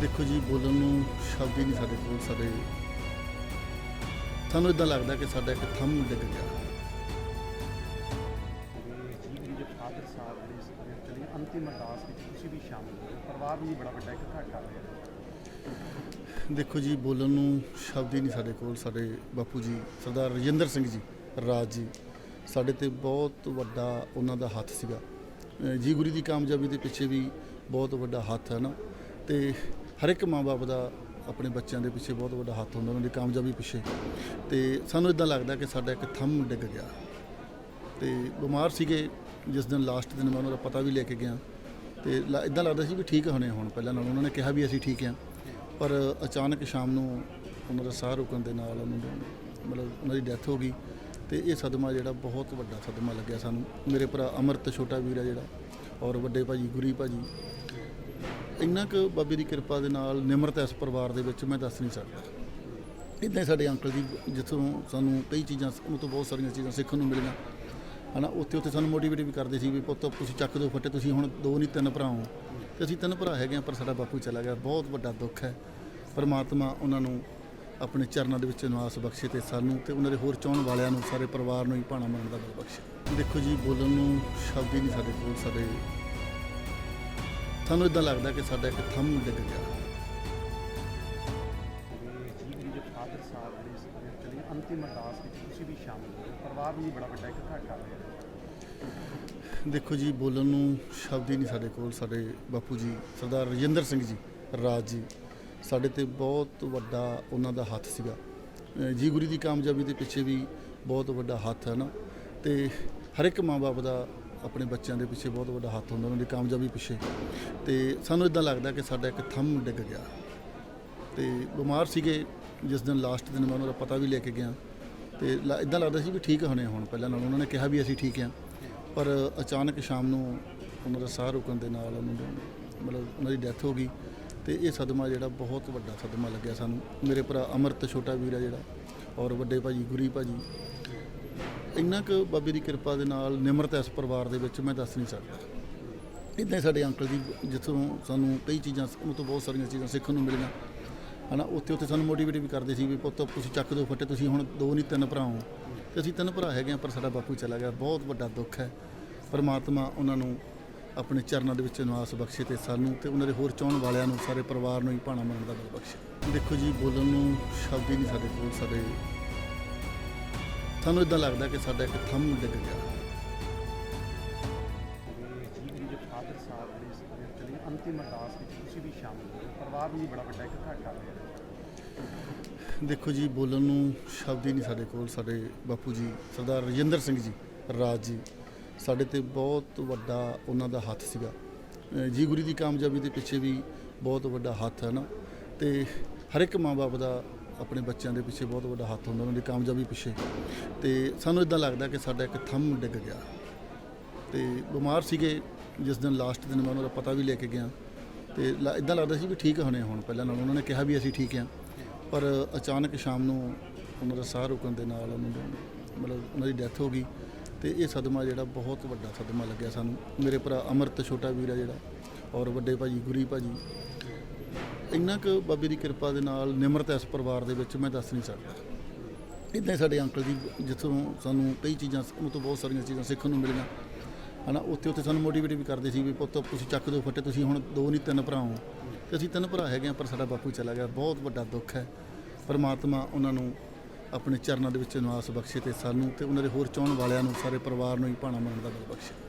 ਦੇਖੋ ਜੀ, ਬੋਲਣ ਨੂੰ ਸ਼ਬਦ ਹੀ ਨਹੀਂ ਸਾਡੇ ਕੋਲ, ਸਾਡੇ ਸਾਨੂੰ ਇਦਾਂ ਲੱਗਦਾ ਕਿ ਸਾਡਾ ਇੱਕ ਥੰਮ ਡਿੱਗ ਗਿਆ। ਫਾਦਰ ਸਾਹਿਬ ਦੇ ਇਸ ਚਲੀ ਅੰਤਿਮ ਅਰਦਾਸ ਵਿੱਚ ਤੁਸੀਂ ਵੀ ਸ਼ਾਮਲ ਹੋ ਪਰਿਵਾਰ ਵੀ ਬੜਾ ਵੱਡਾ ਇੱਕ ਘਾਟਾ ਹੋਇਆ ਦੇਖੋ ਜੀ, ਬੋਲਣ ਨੂੰ ਸ਼ਬਦ ਹੀ ਨਹੀਂ ਸਾਡੇ ਕੋਲ, ਸਾਡੇ ਬਾਪੂ ਜੀ, ਸਰਦਾਰ ਰਜਿੰਦਰ ਸਿੰਘ ਜੀ, ਰਾਜ ਜੀ। ਸਾਡੇ ਤੇ ਬਹੁਤ ਵੱਡਾ ਉਹਨਾਂ ਦਾ ਹੱਥ ਸੀਗਾ। ਜੀ ਗੁਰੀ ਦੀ ਕਾਮਯਾਬੀ ਦੇ ਪਿੱਛੇ ਵੀ ਬਹੁਤ ਵੱਡਾ ਹੱਥ ਹੈ ਨਾ। ਤੇ ਹਰ ਇੱਕ ਮਾਂ-ਬਾਪ ਦਾ ਆਪਣੇ ਬੱਚਿਆਂ ਦੇ ਪਿੱਛੇ ਬਹੁਤ ਵੱਡਾ ਹੱਥ ਹੁੰਦਾ, ਉਹਨਾਂ ਦੀ ਕਾਮਯਾਬੀ ਪਿੱਛੇ। ਤੇ ਸਾਨੂੰ ਇਦਾਂ ਲੱਗਦਾ ਕਿ ਸਾਡਾ ਇੱਕ ਥੰਮ ਡਿੱਗ ਗਿਆ। ਤੇ ਬਿਮਾਰ ਸੀਗੇ ਜਿਸ ਦਿਨ ਲਾਸਟ ਦਿਨ ਮੈਂ ਉਹਨਾਂ ਦਾ ਪਤਾ ਵੀ ਲੈ ਕੇ ਗਿਆ। ਤੇ ਇਦਾਂ ਲੱਗਦਾ ਸੀ ਵੀ ਠੀਕ ਹੋਣੇ ਹੁਣ, ਪਹਿਲਾਂ ਨਾਲ ਉਹਨਾਂ ਨੇ ਕਿਹਾ ਵੀ ਅਸੀਂ ਠੀਕ ਹਾਂ ਪਰ ਅਚਾਨਕ ਸ਼ਾਮ ਨੂੰ ਉਹਨਾਂ ਦਾ ਸਾਹ ਰੁਕਣ ਦੇ ਨਾਲ ਉਹਨਾਂ ਨੂੰ ਮਤਲਬ ਉਹਨਾਂ ਦੀ ਡੈਥ ਹੋ ਗਈ। ਤੇ ਇਹ ਸਦਮਾ ਜਿਹੜਾ ਬਹੁਤ ਵੱਡਾ ਸਦਮਾ ਲੱਗਿਆ ਸਾਨੂੰ। ਮੇਰੇ ਭਰਾ ਅਮਰਤ, ਛੋਟਾ ਵੀਰ ਆ ਜਿਹੜਾ, ਔਰ ਵੱਡੇ ਭਾਜੀ ਗੁਰੀ ਭਾਜੀ ਇੰਨਾ ਕੁ ਬਾਬੇ ਦੀ ਕਿਰਪਾ ਦੇ ਨਾਲ ਨਿਮਰਤਾ ਇਸ ਪਰਿਵਾਰ ਦੇ ਵਿੱਚ, ਮੈਂ ਦੱਸ ਨਹੀਂ ਸਕਦਾ। ਇਦਾਂ ਹੀ ਸਾਡੇ ਅੰਕਲ ਜੀ, ਜਿੱਥੋਂ ਸਾਨੂੰ ਕਈ ਚੀਜ਼ਾਂ ਉਹਨਾਂ ਤੋਂ ਬਹੁਤ ਸਾਰੀਆਂ ਚੀਜ਼ਾਂ ਸਿੱਖਣ ਨੂੰ ਮਿਲੀਆਂ। ਹਨਾ, ਉੱਥੇ ਉੱਥੇ ਸਾਨੂੰ ਮੋਟੀਵੇਟ ਵੀ ਕਰਦੇ ਸੀ ਵੀ ਪੁੱਤ, ਤੁਸੀਂ ਚੱਕ ਦਿਓ ਫੱਟੇ, ਤੁਸੀਂ ਹੁਣ ਦੋ ਨਹੀਂ, ਤਿੰਨ ਭਰਾ ਹੋ। ਤੇ ਅਸੀਂ ਤਿੰਨ ਭਰਾ ਹੈਗੇ ਹਾਂ, ਪਰ ਸਾਡਾ ਬਾਪੂ ਚਲਾ ਗਿਆ। ਬਹੁਤ ਵੱਡਾ ਦੁੱਖ ਹੈ। ਪਰਮਾਤਮਾ ਉਹਨਾਂ ਨੂੰ ਆਪਣੇ ਚਰਨਾਂ ਦੇ ਵਿੱਚ ਨਿਵਾਸ ਬਖਸ਼ੇ ਤੇ ਸਾਨੂੰ ਤੇ ਉਹਨਾਂ ਦੇ ਹੋਰ ਚਾਹਣ ਵਾਲਿਆਂ ਨੂੰ, ਸਾਰੇ ਪਰਿਵਾਰ ਨੂੰ ਹੀ ਭਾਣਾ ਮੰਨਣ ਦਾ ਬਲ ਬਖਸ਼ੇ। ਦੇਖੋ ਜੀ, ਬੋਲਣ ਨੂੰ ਸ਼ਬਦ ਹੀ ਨਹੀਂ ਸਾਡੇ ਕੋਲ, ਸਾਡੇ ਸਾਨੂੰ ਇਦਾਂ ਲੱਗਦਾ ਕਿ ਸਾਡਾ ਇੱਕ ਥੰਮ ਡਿੱਗ ਗਿਆ? ਤੇ ਜੀਵਨ ਦੇ ਫਾਦਰ ਸਾਹਿਬ ਦੇ ਇਸ ਚਲੀ ਅੰਤਿਮ ਅਰਦਾਸ ਵਿੱਚ ਤੁਸੀਂ ਵੀ ਸ਼ਾਮਲ ਹੋ ਪਰਿਵਾਰ ਨੂੰ ਵੀ ਬੜਾ ਵੱਡਾ ਇੱਕ ਘਾਟਾ ਹੋਇਆ। ਦੇਖੋ ਜੀ ਬੋਲਣ ਨੂੰ ਸ਼ਬਦ ਹੀ ਨਹੀਂ ਸਾਡੇ ਕੋਲ ਸਾਡੇ ਬਾਪੂ ਜੀ ਸਰਦਾਰ ਰਜਿੰਦਰ ਸਿੰਘ ਜੀ ਰਾਜ ਜੀ। ਸਾਡੇ ਤੇ ਬਹੁਤ ਵੱਡਾ ਉਹਨਾਂ ਦਾ ਹੱਥ ਸੀਗਾ। ਜੀ ਗੁਰੀ ਦੀ ਕਾਮਯਾਬੀ ਦੇ ਪਿੱਛੇ ਵੀ ਬਹੁਤ ਵੱਡਾ ਹੱਥ ਹੈ ਨਾ। ਤੇ ਹਰ ਇੱਕ ਮਾਂ-ਬਾਪ ਦਾ ਆਪਣੇ ਬੱਚਿਆਂ ਦੇ ਪਿੱਛੇ ਬਹੁਤ ਵੱਡਾ ਹੱਥ ਹੁੰਦਾ, ਉਹਨਾਂ ਦੀ ਕਾਮਯਾਬੀ ਪਿੱਛੇ। ਤੇ ਸਾਨੂੰ ਇਦਾਂ ਲੱਗਦਾ ਕਿ ਸਾਡਾ ਇੱਕ ਥੰਮ ਡਿੱਗ ਗਿਆ। ਤੇ ਬਿਮਾਰ ਸੀਗੇ, ਜਿਸ ਦਿਨ ਲਾਸਟ ਦਿਨ ਮੈਂ ਉਹਨਾਂ ਦਾ ਪਤਾ ਵੀ ਲੈ ਕੇ ਗਿਆ। ਤੇ ਇਦਾਂ ਲੱਗਦਾ ਸੀ ਵੀ ਠੀਕ ਹੋਣੇ ਹੁਣ, ਪਹਿਲਾਂ ਨਾਲ। ਉਹਨਾਂ ਨੇ ਕਿਹਾ ਵੀ ਅਸੀਂ ਠੀਕ ਹਾਂ ਪਰ ਅਚਾਨਕ ਸ਼ਾਮ ਨੂੰ ਉਹਨਾਂ ਦਾ ਸਾਹ ਰੁਕਣ ਦੇ ਨਾਲ ਉਹਨਾਂ ਨੂੰ, ਮਤਲਬ ਉਹਨਾਂ ਦੀ ਡੈਥ ਹੋ ਗਈ। ਤੇ ਇਹ ਸਦਮਾ ਜਿਹੜਾ ਬਹੁਤ ਵੱਡਾ ਸਦਮਾ ਲੱਗਿਆ ਸਾਨੂੰ। ਮੇਰੇ ਭਰਾ ਅਮਰਤ, ਛੋਟਾ ਵੀਰ ਆ ਜਿਹੜਾ, ਔਰ ਵੱਡੇ ਭਾਜੀ ਗੁਰੀ ਭਾਜੀ ਇੰਨਾ ਕੁ ਬਾਬੇ ਦੀ ਕਿਰਪਾ ਦੇ ਨਾਲ ਨਿਮਰਤਾ ਇਸ ਪਰਿਵਾਰ ਦੇ ਵਿੱਚ, ਮੈਂ ਦੱਸ ਨਹੀਂ ਸਕਦਾ। ਇਦਾਂ ਹੀ ਸਾਡੇ ਅੰਕਲ ਜੀ, ਜਿੱਥੋਂ ਸਾਨੂੰ ਕਈ ਚੀਜ਼ਾਂ ਉਹ ਤੋਂ ਬਹੁਤ ਸਾਰੀਆਂ ਚੀਜ਼ਾਂ ਸਿੱਖਣ ਨੂੰ ਮਿਲੀਆਂ। ਹਨਾ, ਉੱਥੇ ਉੱਥੇ ਸਾਨੂੰ ਮੋਟੀਵੇਟ ਵੀ ਕਰਦੇ ਸੀ ਵੀ ਪੁੱਤ ਤੁਸੀਂ ਚੱਕ ਦਿਓ ਫੱਟੇ, ਤੁਸੀਂ ਹੁਣ ਦੋ ਨਹੀਂ, ਤਿੰਨ ਭਰਾ ਹੋ। ਤੇ ਅਸੀਂ ਤਿੰਨ ਭਰਾ ਹੈਗੇ ਹਾਂ, ਪਰ ਸਾਡਾ ਬਾਪੂ ਚਲਾ ਗਿਆ। ਬਹੁਤ ਵੱਡਾ ਦੁੱਖ ਹੈ। ਪਰਮਾਤਮਾ ਉਹਨਾਂ ਨੂੰ ਆਪਣੇ ਚਰਨਾਂ ਦੇ ਵਿੱਚ ਨਿਵਾਸ ਬਖਸ਼ੇ ਤੇ ਸਾਨੂੰ ਤੇ ਉਹਨਾਂ ਦੇ ਹੋਰ ਚਾਹਣ ਵਾਲਿਆਂ ਨੂੰ, ਸਾਰੇ ਪਰਿਵਾਰ ਨੂੰ ਹੀ ਭਾਣਾ ਮੰਨਣ ਦਾ ਬਲ ਬਖਸ਼ੇ। ਦੇਖੋ ਜੀ, ਬੋਲਣ ਨੂੰ ਸ਼ਬਦ ਹੀ ਨਹੀਂ ਸਾਡੇ ਕੋਲ, ਸਾਡੇ ਸਾਨੂੰ ਇਦਾਂ ਲੱਗਦਾ ਕਿ ਸਾਡਾ ਇੱਕ ਥੰਮ ਡਿੱਗ ਗਿਆ। ਫਾਦਰ ਸਾਹਿਬ ਦੇ ਇਸ ਚਲੀ ਅੰਤਿਮ ਅਰਦਾਸ ਵਿੱਚ ਤੁਸੀਂ ਵੀ ਸ਼ਾਮਲ ਹੋ ਪਰਿਵਾਰ ਨੂੰ ਵੀ ਬੜਾ ਵੱਡਾ ਇੱਕ ਘਾਟਾ ਹੋਇਆ। ਦੇਖੋ ਜੀ ਬੋਲਣ ਨੂੰ ਸ਼ਬਦ ਹੀ ਨਹੀਂ ਸਾਡੇ ਕੋਲ ਸਾਡੇ ਬਾਪੂ ਜੀ ਸਰਦਾਰ ਰਜਿੰਦਰ ਸਿੰਘ ਜੀ ਰਾਜ ਜੀ। ਸਾਡੇ ਤੇ ਬਹੁਤ ਵੱਡਾ ਉਹਨਾਂ ਦਾ ਹੱਥ ਸੀਗਾ। ਜੀ ਗੁਰੀ ਦੀ ਕਾਮਯਾਬੀ ਦੇ ਪਿੱਛੇ ਵੀ ਬਹੁਤ ਵੱਡਾ ਹੱਥ ਹੈ ਨਾ। ਤੇ ਹਰ ਇੱਕ ਮਾਂ-ਬਾਪ ਦਾ ਆਪਣੇ ਬੱਚਿਆਂ ਦੇ ਪਿੱਛੇ ਬਹੁਤ ਵੱਡਾ ਹੱਥ ਹੁੰਦਾ, ਉਹਨਾਂ ਦੀ ਕਾਮਯਾਬੀ ਪਿੱਛੇ। ਤੇ ਸਾਨੂੰ ਇਦਾਂ ਲੱਗਦਾ ਕਿ ਸਾਡਾ ਇੱਕ ਥੰਮ ਡਿੱਗ ਗਿਆ। ਤੇ ਬਿਮਾਰ ਸੀਗੇ ਜਿਸ ਦਿਨ ਲਾਸਟ ਦਿਨ ਮੈਂ ਉਹਨਾਂ ਦਾ ਪਤਾ ਵੀ ਲੈ ਕੇ ਗਿਆ। ਤੇ ਇਦਾਂ ਲੱਗਦਾ ਸੀ ਵੀ ਠੀਕ ਹੋਣੇ ਹੁਣ, ਪਹਿਲਾਂ ਨਾਲ ਉਹਨਾਂ ਨੇ ਕਿਹਾ ਵੀ ਅਸੀਂ ਠੀਕ ਹਾਂ। ਪਰ ਅਚਾਨਕ ਸ਼ਾਮ ਨੂੰ ਉਹਨਾਂ ਦਾ ਸਾਹ ਰੁਕਣ ਦੇ ਨਾਲ ਉਹਨਾਂ ਨੂੰ ਮਤਲਬ ਉਹਨਾਂ ਦੀ ਡੈਥ ਹੋ ਗਈ। ਤੇ ਇਹ ਸਦਮਾ ਜਿਹੜਾ ਬਹੁਤ ਵੱਡਾ ਸਦਮਾ ਲੱਗਿਆ ਸਾਨੂੰ। ਮੇਰੇ ਭਰਾ ਅਮਰਤ, ਛੋਟਾ ਵੀਰ ਆ ਜਿਹੜਾ, ਔਰ ਵੱਡੇ ਭਾਜੀ ਗੁਰੀ ਭਾਜੀ। ਇੰਨਾ ਕੁ ਬਾਬੇ ਦੀ ਕਿਰਪਾ ਦੇ ਨਾਲ ਨਿਮਰਤਾ ਇਸ ਪਰਿਵਾਰ ਦੇ ਵਿੱਚ ਮੈਂ ਦੱਸ ਨਹੀਂ ਸਕਦਾ। ਇਦਾਂ ਹੀ ਸਾਡੇ ਅੰਕਲ ਜੀ ਜਿੱਥੋਂ ਸਾਨੂੰ ਕਈ ਚੀਜ਼ਾਂ ਉਹਨਾਂ ਤੋਂ ਬਹੁਤ ਸਾਰੀਆਂ ਚੀਜ਼ਾਂ ਸਿੱਖਣ ਨੂੰ ਮਿਲੀਆਂ। ਹਨਾ, ਉੱਥੇ ਉੱਥੇ ਸਾਨੂੰ ਮੋਟੀਵੇਟ ਵੀ ਕਰਦੇ ਸੀ ਵੀ ਪੁੱਤ ਤੁਸੀਂ ਚੱਕ ਦਿਓ ਫੱਟੇ, ਤੁਸੀਂ ਹੁਣ ਦੋ ਨਹੀਂ, ਤਿੰਨ ਭਰਾ ਹੋ। ਤੇ ਅਸੀਂ ਤਿੰਨ ਭਰਾ ਹੈਗੇ ਹਾਂ, ਪਰ ਸਾਡਾ ਬਾਪੂ ਚਲਾ ਗਿਆ। ਬਹੁਤ ਵੱਡਾ ਦੁੱਖ ਹੈ। ਪਰਮਾਤਮਾ ਉਹਨਾਂ ਨੂੰ ਆਪਣੇ ਚਰਨਾਂ ਦੇ ਵਿੱਚ ਨਿਵਾਸ ਬਖਸ਼ੇ ਤੇ ਸਾਨੂੰ ਤੇ ਉਹਨਾਂ ਦੇ ਹੋਰ ਚਾਹਣ ਵਾਲਿਆਂ ਨੂੰ, ਸਾਰੇ ਪਰਿਵਾਰ ਨੂੰ ਹੀ ਭਾਣਾ ਮੰਨਣ ਦਾ ਬਲ ਬਖਸ਼ੇ।